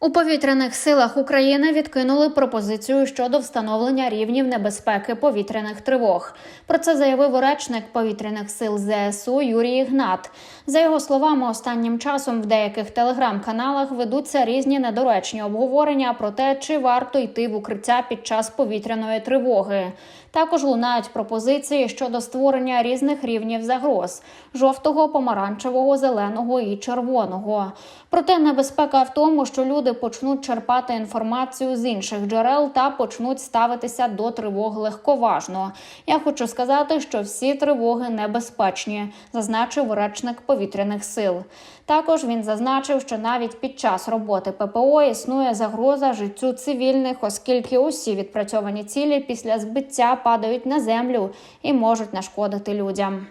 У повітряних силах України відкинули пропозицію щодо встановлення рівнів небезпеки повітряних тривог. Про це заявив речник повітряних сил ЗСУ Юрій Ігнат. За його словами, останнім часом в деяких телеграм-каналах ведуться різні недоречні обговорення про те, чи варто йти в укриття під час повітряної тривоги. Також лунають пропозиції щодо створення різних рівнів загроз: жовтого, помаранчевого, зеленого і червоного. Проте небезпека в тому, що люди почнуть черпати інформацію з інших джерел та почнуть ставитися до тривог легковажно. Я хочу сказати, що всі тривоги небезпечні, зазначив речник повітряних сил. Також він зазначив, що навіть під час роботи ППО існує загроза життю цивільних, оскільки усі відпрацьовані цілі після збиття падають на землю і можуть нашкодити людям.